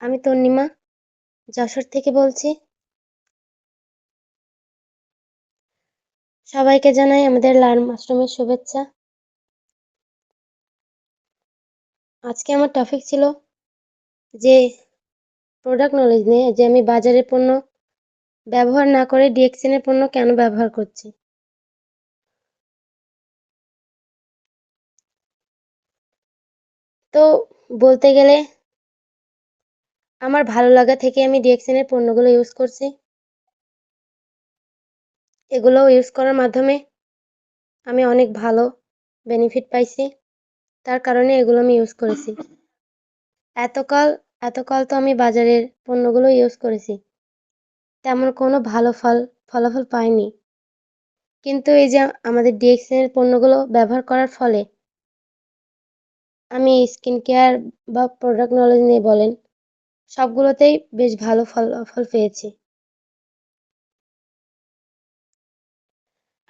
আমি তন্নিমা, যশোর থেকে বলছি। সবাইকে জানাই আমাদের লার্ন মাশরুমের শুভেচ্ছা। আজকে আমার টপিক ছিল যে প্রোডাক্ট নলেজ নিয়ে, যে আমি বাজারের পণ্য ব্যবহার না করে ডিএক্সএনের পণ্য কেন ব্যবহার করছি। তো বলতে গেলে আমার ভালো লাগা থেকে আমি ডিএক্সএনের পণ্যগুলো ইউজ করছি। এগুলো ইউজ করার মাধ্যমে আমি অনেক ভালো বেনিফিট পাইছি। তার কারণে এগুলো আমি ইউজ করেছি। এতকাল এতকাল তো আমি বাজারের পণ্যগুলো ইউজ করেছি। তেমন কোনো ভালো ফল, ফলাফল পাইনি। কিন্তু এই যে আমাদের ডিএক্সএন এর পণ্যগুলো ব্যবহার করার ফলে আমি স্কিন কেয়ার বা প্রোডাক্ট নলেজ নিয়ে বলেন সবগুলোতেই বেশ ভালো ফলাফল পেয়েছি।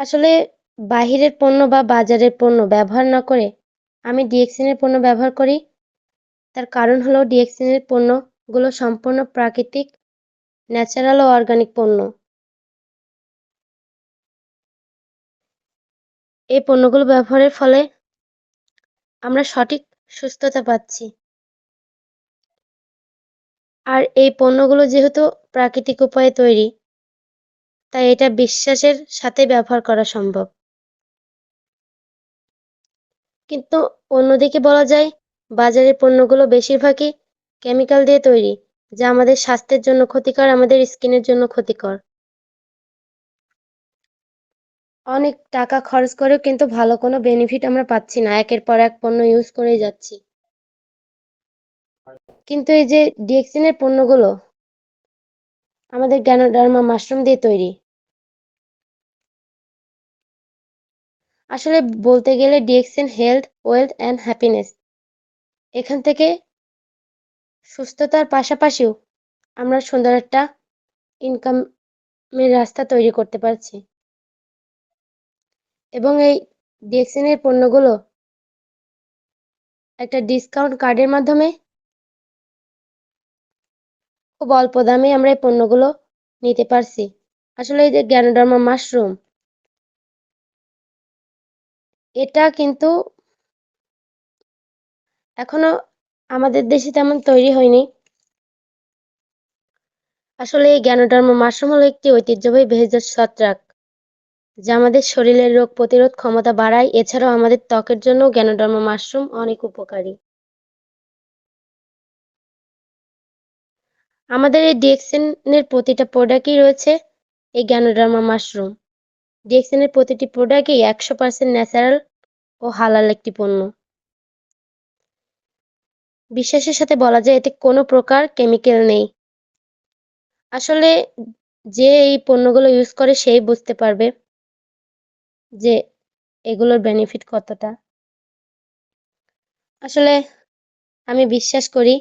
আসলে বাহিরের পণ্য বা বাজারের পণ্য ব্যবহার না করে আমি ডিএক্সএন এর পণ্য ব্যবহার করি। তার কারণ হলো ডিএক্সএন এর পণ্যগুলো সম্পূর্ণ প্রাকৃতিক, ন্যাচারাল ও অর্গানিক পণ্য। এই পণ্যগুলো ব্যবহারের ফলে আমরা সঠিক সুস্থতা পাচ্ছি। আর এই পণ্যগুলো যেহেতু প্রাকৃতিক উপায়ে তৈরি, তাই এটা বিশ্বাসের সাথে ব্যবহার করা সম্ভব। কিন্তু অন্যদিকে বলা যায়, বাজারের পণ্যগুলো বেশিরভাগই কেমিক্যাল দিয়ে তৈরি, যা আমাদের স্বাস্থ্যের জন্য ক্ষতিকর, আমাদের স্কিনের জন্য ক্ষতিকর। অনেক টাকা খরচ করেও কিন্তু ভালো কোনো বেনিফিট আমরা পাচ্ছি না, একের পর এক পণ্য ইউজ করেই যাচ্ছি। কিন্তু এই যে ডিএক্সিনের পণ্যগুলো, আমাদের গ্যানোডার্মা মাশরুম দিয়ে তৈরি। আসলে বলতে গেলে ডিএক্সিন হেলথ ওয়েলথ অ্যান্ড হ্যাপিনেস এখান থেকে সুস্থতার পাশাপাশিও আমরা সুন্দর একটা ইনকামের রাস্তা তৈরি করতে পারছি। এবং এই ডিএক্সিনের পণ্যগুলো একটা ডিসকাউন্ট কার্ডের মাধ্যমে খুব অল্প দামে আমরা এই পণ্যগুলো নিতে পারছি। আসলে এই যে গ্যানোডার্মা মাশরুম, এটা কিন্তু এখনও আমাদের দেশে তেমন তৈরি হয়নি। আসলে এই গ্যানোডার্মা মাশরুম হলো একটি ঐতিহ্যবাহী ভেষজ ছত্রাক, যা আমাদের শরীরের রোগ প্রতিরোধ ক্ষমতা বাড়ায়। এছাড়াও আমাদের ত্বকের জন্য গ্যানোডার্মা মাশরুম অনেক উপকারী। আমাদের এই ডিএক্সেনের প্রতিটা প্রোডাক্টই রয়েছে, এই গ্যানোডার্মা মাশরুম ডিএক্সেনের প্রতিটি প্রোডাক্টই একশো পার্সেন্ট ন্যাচারাল ও হালাল একটি পণ্য। বিশ্বাসের সাথে বলা যায়, এতে কোনো প্রকার কেমিক্যাল নেই। আসলে যে এই পণ্যগুলো ইউজ করে সেই বুঝতে পারবে যে এগুলোর বেনিফিট কতটা। আসলে আমি বিশ্বাস করি,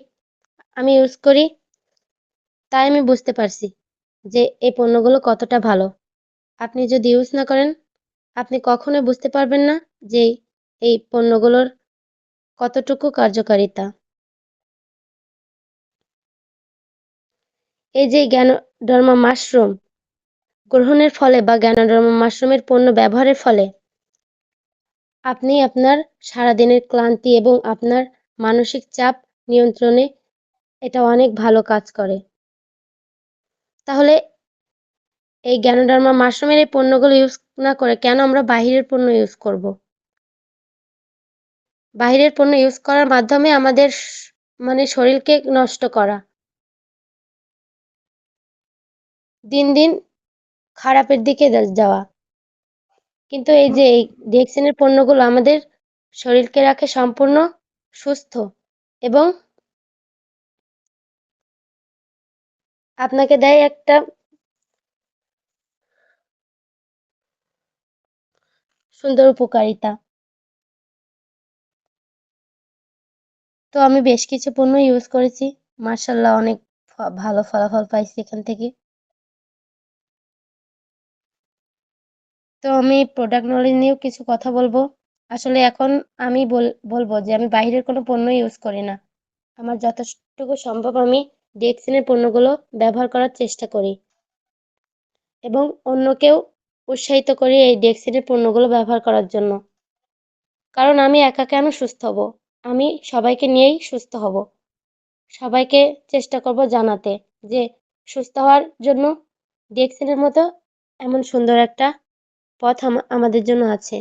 আমি ইউজ করি তাই আমি বুঝতে পারছি যে এই পণ্যগুলো কতটা ভালো। আপনি যদি ইউজ না করেন, আপনি কখনোই বুঝতে পারবেন না যে এই পণ্যগুলোর কতটুকু কার্যকারিতা। এই যে জ্ঞানোডার্মা মাশরুম, গ্রহণের ফলে বা জ্ঞানোডার্মা মাশরুমের পণ্য ব্যবহারের ফলে আপনি আপনার সারাদিনের ক্লান্তি এবং আপনার মানসিক চাপ নিয়ন্ত্রণে এটা অনেক ভালো কাজ করে। তাহলে এই জ্ঞানোডার্মা মাশরুমের এই পণ্যগুলো ইউজ না করে কেন আমরা বাহিরের পণ্য ইউজ করব? বাহিরের পণ্য ইউজ করার মাধ্যমে আমাদের মানে শরীরকে নষ্ট করা। দিন দিন খারাপের দিকে যাওয়া। কিন্তু এই যে এই ডিএক্সিনের পণ্যগুলো আমাদের শরীরকে রাখে সম্পূর্ণ সুস্থ এবং আপনাকে দেয় একটা সুন্দর উপকারিতা। তো আমি বেশ কিছু পণ্য ইউজ করেছি। মার্শাল্লাহ অনেক ভালো ফলাফল পাইছি এখান থেকে। তো আমি প্রোডাক্ট নলেজ নিয়েও কিছু কথা বলব। আসলে এখন আমি বলব যে আমি বাইরের কোনো পণ্য ইউজ করি না। আমার যতটুকু সম্ভব আমি ডিএক্সিনের পণ্যগুলো ব্যবহার করার চেষ্টা করি। এবং অন্যকেও উৎসাহিত করি এই ডিএক্সিনের পণ্যগুলো ব্যবহার করার জন্য। কারণ আমি একা কেন সুস্থ হব। আমি সবাইকে নিয়েই সুস্থ হব। সবাইকে চেষ্টা করব জানাতে যে সুস্থ হওয়ার জন্য ডিএক্সিনের মতো এমন সুন্দর একটা পথ আমাদের জন্য আছে।